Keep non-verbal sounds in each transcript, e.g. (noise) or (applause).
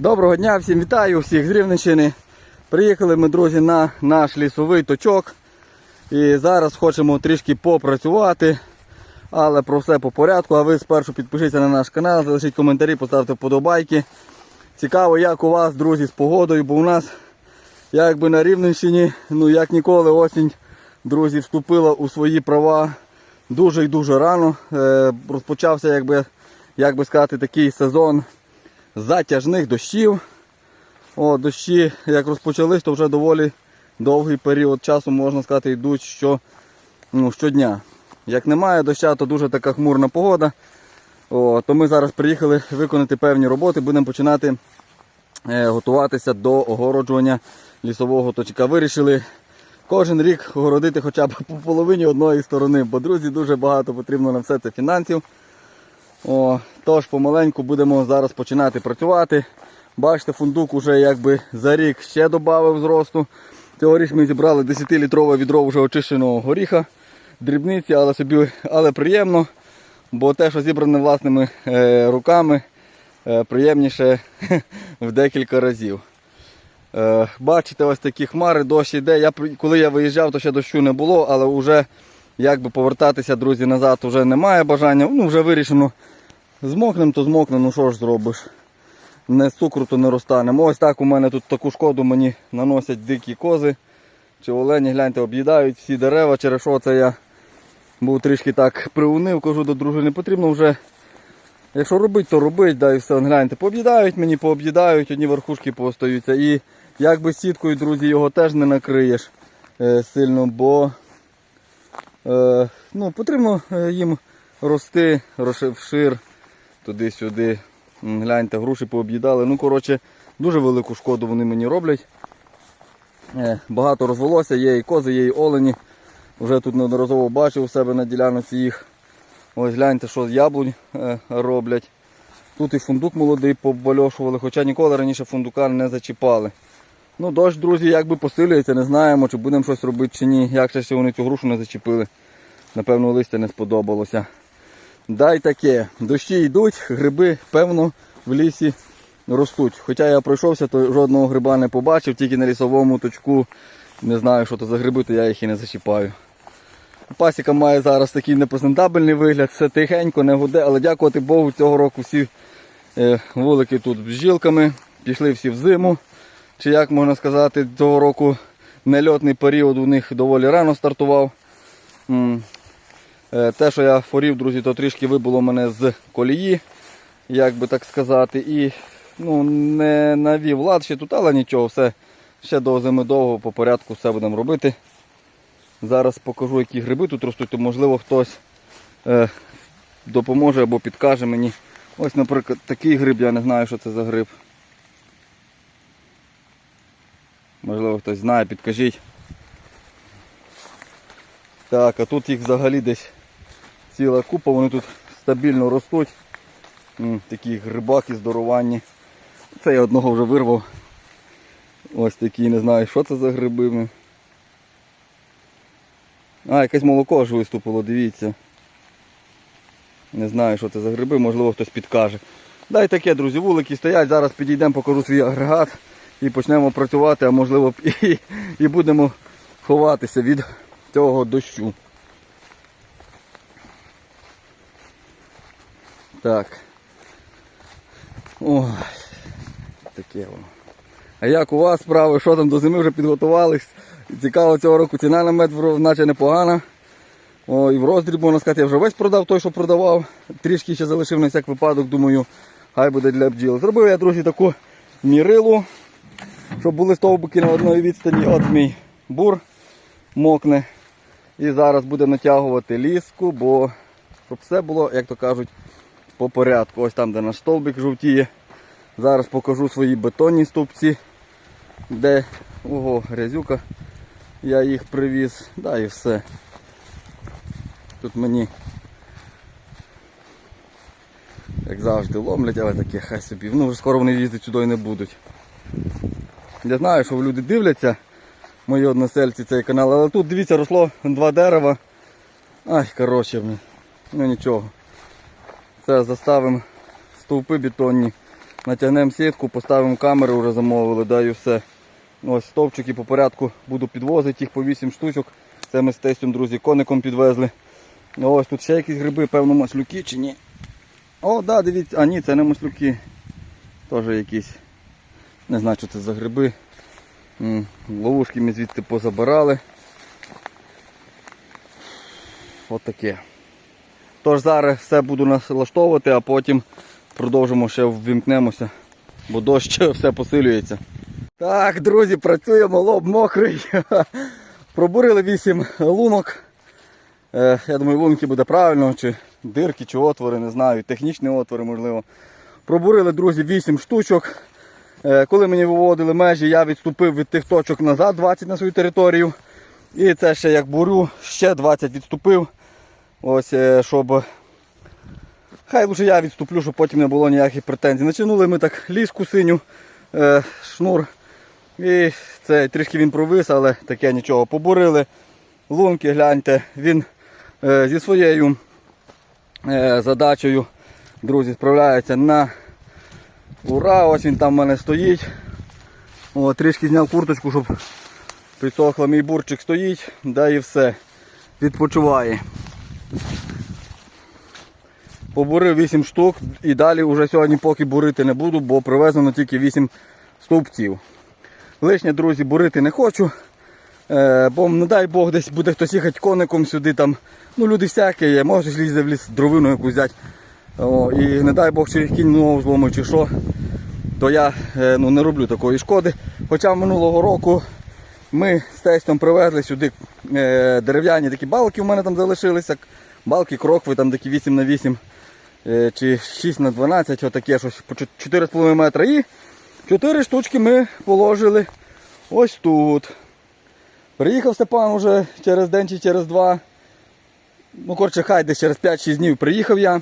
Доброго дня, всім вітаю, всіх з Рівненщини. Приїхали ми, друзі, на наш лісовий точок. І зараз хочемо трішки попрацювати. Але про все по порядку. А ви спершу підпишіться на наш канал, залишіть коментарі, поставте вподобайки. Цікаво, як у вас, друзі, з погодою, бо у нас якби на Рівненщині, ну як ніколи, осінь, друзі, вступила у свої права дуже і дуже рано. Е, розпочався, якби, як би сказати, такий сезон затяжних дощів. О, дощі, як розпочались, то вже доволі довгий період часу, можна сказати, йдуть що, ну, щодня. Як немає доща, то дуже така хмурна погода. О, то ми зараз приїхали виконати певні роботи, будемо починати е, готуватися до огороджування лісового точка. Вирішили кожен рік огородити хоча б по половині одної сторони, бо друзі дуже багато потрібно на все це фінансів. О, тож помаленьку будемо зараз починати працювати. Бачите, фундук уже якби за рік ще додав зросту. Цьогоріч ми зібрали 10-літрове відро вже очищеного горіха, дрібниці, але собі, але приємно, бо те, що зібране власними е, руками, е, приємніше (laughs) в декілька разів. Е, бачите, ось такі хмари, дощ іде. Я, коли я виїжджав, то ще дощу не було, але вже якби повертатися, друзі, назад вже немає бажання. Ну, вже вирішено. Змокнем, то змокнем, ну що ж зробиш. Не з цукру, то не розтанемо. Ось так у мене тут таку шкоду мені наносять дикі кози. Чи олені, гляньте, об'їдають всі дерева, через що це я був трішки так приунив, кажу до дружини, потрібно вже. Якщо робити, то робить, да і все, гляньте, пооб'їдають мені, пооб'їдають, одні верхушки поостаються. І якби сіткою, друзі, його теж не накриєш е, сильно, бо е, ну, потрібно е, їм рости вшир туди-сюди. Гляньте, груші пооб'їдали. Ну, коротше, дуже велику шкоду вони мені роблять. Е, Багато розвелося, є і кози, є і олені. Вже тут неодноразово бачив у себе на ділянці їх. Ось гляньте, що з яблунь е, роблять. Тут і фундук молодий побальошували, хоча ніколи раніше фундука не зачіпали. Ну, дощ, друзі, якби посилюється, не знаємо, чи будемо щось робити чи ні. Як ще вони цю грушу не зачепили. Напевно, листя не сподобалося. Дай таке. Дощі йдуть, гриби, певно, в лісі ростуть. Хоча я пройшовся, то жодного гриба не побачив, тільки на лісовому точку. Не знаю, що це за гриби, то я їх і не зачіпаю. Пасіка має зараз такий непрезентабельний вигляд, все тихенько, не гуде, але дякувати Богу, цього року всі е, вулики тут з бджілками, пішли всі в зиму. Чи як можна сказати, цього року нельотний період у них доволі рано стартував. Е, Те, що я форів, друзі, то трішки вибило мене з колії, як би так сказати. І ну, не навів лад ще тут, але нічого, все ще до зими довго, по порядку все будемо робити. Зараз покажу, які гриби тут ростуть, то можливо хтось е, допоможе або підкаже мені. Ось, наприклад, такий гриб, я не знаю, що це за гриб. Можливо, хтось знає, підкажіть. Так, а тут їх взагалі десь ціла купа, вони тут стабільно ростуть. Такі грибаки здоровані. Це я одного вже вирвав. Ось такі, не знаю, що це за гриби. А, якесь молоко аж виступило, дивіться. Не знаю, що це за гриби, можливо хтось підкаже. Дай таке, друзі, вулики стоять, зараз підійдемо, покажу свій агрегат і почнемо працювати, а можливо (laughs) і, і будемо ховатися від цього дощу. Так. Ой, таке воно. А як у вас справи? Що там до зими вже підготувались? Цікаво цього року ціна на мед наче непогана. О, і в роздріб, можна сказати, я вже весь продав той, що продавав. Трішки ще залишив на всяк випадок, думаю, хай буде для бджіл. Зробив я, друзі, таку мірилу, щоб були стовбики на одній відстані. От мій бур мокне. І зараз будемо натягувати ліску, бо щоб все було, як то кажуть, по порядку. Ось там, де наш стовбик жовтіє. Зараз покажу свої бетонні стовпці, де ого, грязюка. Я їх привіз, да і все. Тут мені, як завжди, ломлять, але таке хай собі. Ну, вже скоро вони їздити сюди не будуть. Я знаю, що люди дивляться, мої односельці цей канал, але тут дивіться, росло два дерева. Ай, коротше, ну нічого. Це заставимо стовпи бетонні натягнемо сітку, поставимо камеру, вже замовили, да, і все. Ось стовпчики по порядку буду підвозити, їх по 8 штучок. Це ми з тестем, друзі, коником підвезли. Ось тут ще якісь гриби, певно, маслюки чи ні. О, да, дивіться, а ні, це не маслюки. Теж якісь. Не знаю, що це за гриби. Ловушки ми звідти позабирали. От таке. Тож зараз все буду налаштовувати, а потім продовжимо ще ввімкнемося, бо дощ (laughs) все посилюється. Так, друзі, працюємо, лоб мокрий. (laughs) Пробурили 8 лунок. Е, Я думаю, лунки буде правильно, чи дирки, чи отвори, не знаю, технічні отвори, можливо. Пробурили, друзі, 8 штучок. Е, Коли мені виводили межі, я відступив від тих точок назад 20 на свою територію. І це ще як бурю, ще 20 відступив. Ось, е, щоб. Хай лише я відступлю, щоб потім не було ніяких претензій. Начинули ми так ліску синю, е, шнур. І це трішки він провис, але таке нічого. Побурили лунки, гляньте, він е, зі своєю задачею, друзі, справляється на ура. Ось він там в мене стоїть. О, трішки зняв курточку, щоб підсохла мій бурчик стоїть, да і все. Відпочиває. Побурив 8 штук і далі вже сьогодні поки бурити не буду, бо привезено тільки 8 стовпців. Лишнє, друзі, бурити не хочу. Е, бо не дай Бог десь буде хтось їхати коником сюди. там, Ну люди всякі є, може лізе в ліс дровину якусь взяти. О, і не дай Бог чи кінь ногу зломить чи що, то я е, ну, не роблю такої шкоди. Хоча минулого року ми з тестом привезли сюди е, дерев'яні такі балки, у мене там залишилися. Балки, крокви, там такі 8 на 8 е, чи 6 на 12, отаке щось по 4,5 метра. І 4 штучки ми положили ось тут. Приїхав Степан уже через день чи через два. Ну, коротше, хай десь через 5-6 днів приїхав я,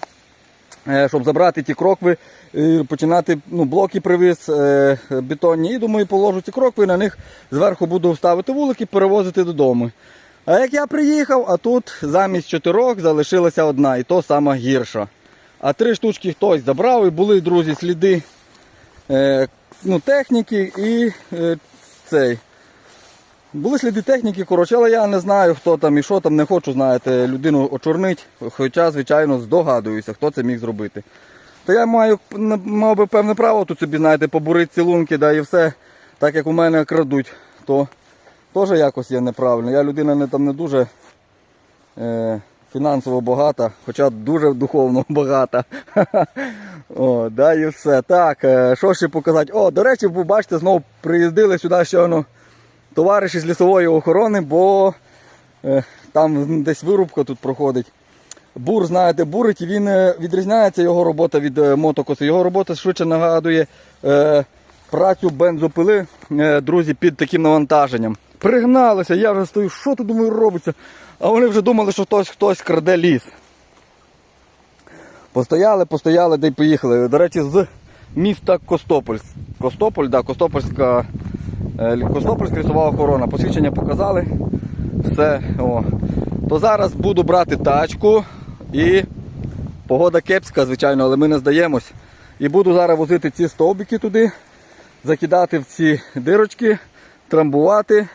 щоб забрати ті крокви, починати ну, блоки привіз е, бетонні. І думаю, положу ці крокви, на них зверху буду ставити вулики, перевозити додому. А як я приїхав, а тут замість чотирьох залишилася одна, і то сама гірша. А три штучки хтось забрав і були, друзі, сліди е, ну, техніки і е, цей. Були сліди техніки, коротше, але я не знаю, хто там і що там, не хочу, знаєте, людину очорнить, хоча, звичайно, здогадуюся, хто це міг зробити. То я маю, мав би певне право тут собі, знаєте, побурити ці лунки, да і все, так як у мене крадуть, то теж якось є неправильно. Я людина не там не дуже е, фінансово багата, хоча дуже духовно (laughs) багата. О, да і все. Так, е, що ще показати? О, до речі, бачите, знову приїздили сюди щойно товариші з лісової охорони, бо е, там десь вирубка тут проходить. Бур, знаєте, бурить і він е, відрізняється його робота від е, мотокоси. Його робота швидше нагадує е, працю бензопили, е, друзі, під таким навантаженням. Пригналися, я вже стою, що тут думаю робиться? А вони вже думали, що хтось хтось краде ліс. Постояли, постояли, де й поїхали. До речі, з міста Костополь. Костополь, да, Костопольська, е, Костопольська лісова охорона. Посвідчення показали. Все. О. То зараз буду брати тачку і погода кепська, звичайно, але ми не здаємось. І буду зараз возити ці стовбики туди, закидати в ці дирочки, трамбувати.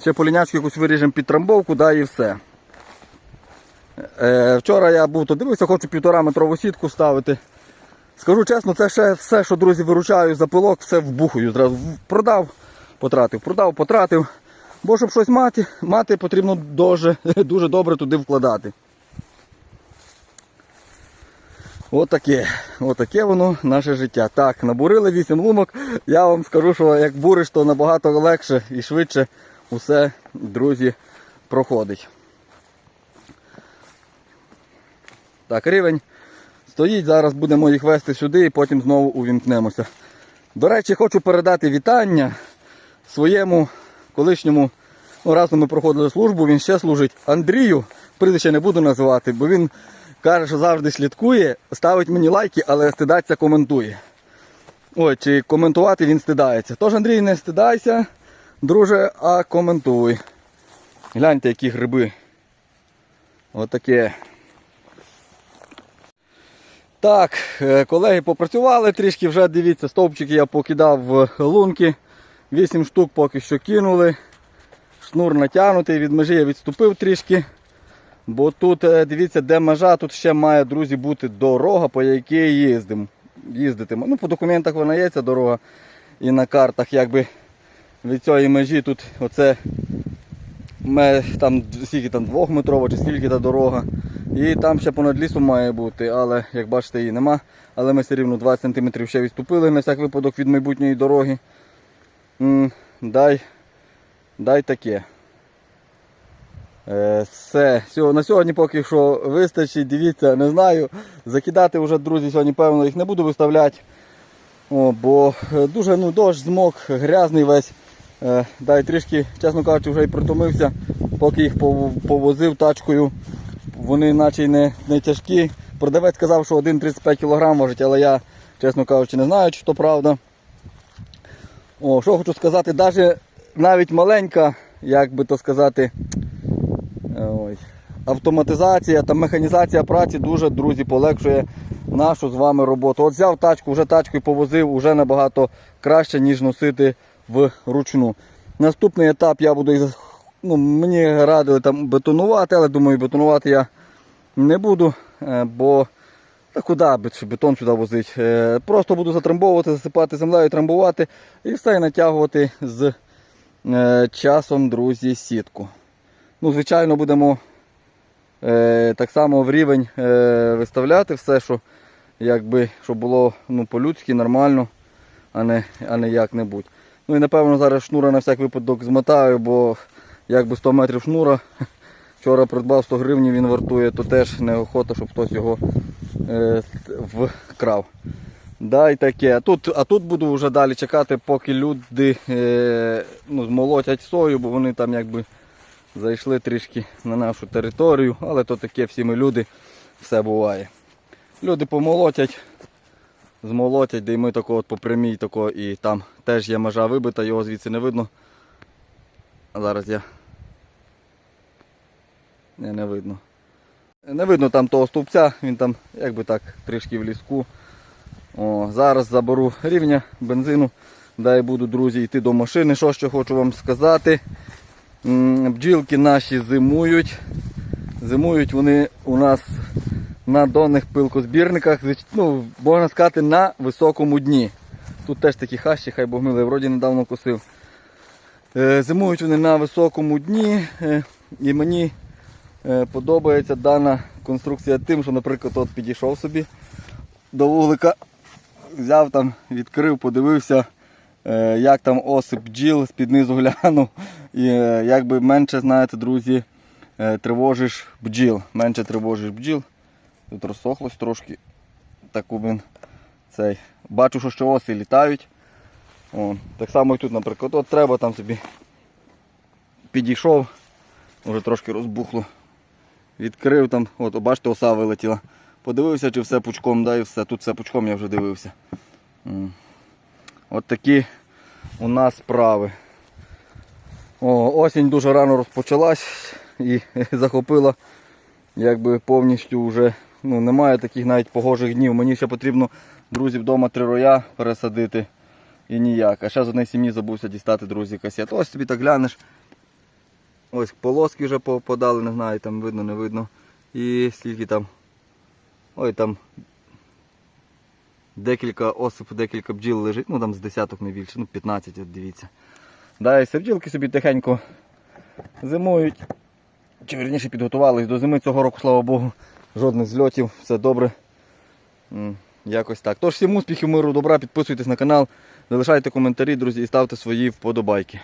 Ще полінячку якусь виріжемо під трамбовку, да, і все. Е, вчора я був то дивився, хочу півтора метрову сітку ставити. Скажу чесно, це ще все, що друзі виручаю за пилок, все вбухаю. Зразу продав, потратив, продав, потратив. Бо щоб щось мати, мати потрібно дуже, (laughs) дуже добре туди вкладати. Отаке, отаке воно наше життя. Так, набурили 8 лунок. Я вам скажу, що як буриш, то набагато легше і швидше усе, друзі, проходить. Так, рівень стоїть, зараз будемо їх вести сюди і потім знову увімкнемося. До речі, хочу передати вітання своєму колишньому, ну разом ми проходили службу, він ще служить Андрію. Прізвище не буду називати, бо він каже, що завжди слідкує, ставить мені лайки, але стидаться коментує. Ой, чи коментувати він стидається. Тож, Андрій, не стидайся, друже, а коментуй. Гляньте, які гриби. Отаке. Так, е, колеги попрацювали трішки, вже дивіться, стовпчики я покидав в лунки. 8 штук поки що кинули. Шнур натягнутий, від межі я відступив трішки. Бо тут, е, дивіться, де межа, тут ще має, друзі, бути дорога, по якій їздимо. їздитимо. Ну, по документах вона є ця дорога. І на картах, якби від цієї межі тут оце там скільки там двохметрова чи скільки та дорога. І там ще понад лісом має бути, але як бачите її нема. Але ми все рівно 20 см ще відступили на всяк випадок від майбутньої дороги. Дай, дай таке. Е, Все, на сьогодні поки що вистачить, дивіться, не знаю. Закидати вже, друзі, сьогодні, певно, їх не буду виставляти. О, бо е, дуже ну, дощ, змок, грязний весь. Е, дай трішки, чесно кажучи, вже і притомився, поки їх повозив тачкою. Вони наче й не, не тяжкі. Продавець сказав, що 1,35 кг важить, але я, чесно кажучи, не знаю, чи то правда. О, що хочу сказати, навіть навіть маленька, як би то сказати, ой, автоматизація та механізація праці дуже, друзі, полегшує нашу з вами роботу. От взяв тачку, вже тачкою повозив, вже набагато краще, ніж носити вручну. Наступний етап я буду, ну, мені радили там бетонувати, але думаю, бетонувати я не буду, е, бо куди бетон сюди возити. Е, Просто буду затрамбовувати, засипати землею, трамбувати і все і натягувати з е, часом, друзі, сітку. Ну, звичайно, будемо е, так само в рівень виставляти все, що якби, щоб було ну, по-людськи, нормально, а не, а не як-небудь. Ну і напевно зараз шнура на всяк випадок змотаю, бо якби 100 метрів шнура. Вчора придбав 100 гривень, він вартує, то теж неохота, щоб хтось його е, вкрав. Дай таке. А тут, а тут буду вже далі чекати, поки люди е, ну, змолотять сою, бо вони там якби зайшли трішки на нашу територію, але то таке всі ми люди, все буває. Люди помолотять, змолотять, де й ми тако от по прямій тако, і там теж є межа вибита, його звідси не видно. А зараз я. Не, не видно. Не видно там того стовпця, він там якби так трішки в ліску. О, зараз заберу рівня бензину. Дай буду, друзі, йти до машини. Що ще хочу вам сказати. Бджілки наші зимують. Зимують вони у нас на донних пилкозбірниках, ну, можна сказати, на високому дні. Тут теж такі хащі, хай Бог милий, вроді недавно косив. Е, Зимують вони на високому дні. е, І мені подобається дана конструкція тим, що, наприклад, от підійшов собі до вуглика, взяв там, відкрив, подивився, е, як там осип бджіл, з-під низу глянув. І е, якби менше, знаєте, друзі, е, тривожиш бджіл. Менше тривожиш бджіл. Тут розсохлось трошки. Так він цей. Бачу, що ще оси літають. О, так само і тут, наприклад, от треба там собі підійшов, вже трошки розбухло. Відкрив там, от, бачите, оса вилетіла. Подивився, чи все пучком, да, і все. Тут все пучком я вже дивився. От такі у нас справи. О, осінь дуже рано розпочалась і (laughs) захопила якби повністю вже ну, немає таких навіть погожих днів. Мені ще потрібно, друзі, вдома три роя пересадити і ніяк. А ще з однієї сім'ї забувся дістати, друзі, касет. Ось тобі так глянеш. Ось полоски вже по- подали, не знаю, там видно, не видно. І скільки там. Ой там декілька осип, декілька бджіл лежить, ну там з десяток не більше, ну 15, от дивіться. Далі бджілки собі тихенько зимують. Чи верніше підготувались до зими цього року, слава Богу. Жодних зльотів, все добре. Якось так. Тож всім успіхів, миру, добра, підписуйтесь на канал, залишайте коментарі, друзі, і ставте свої вподобайки.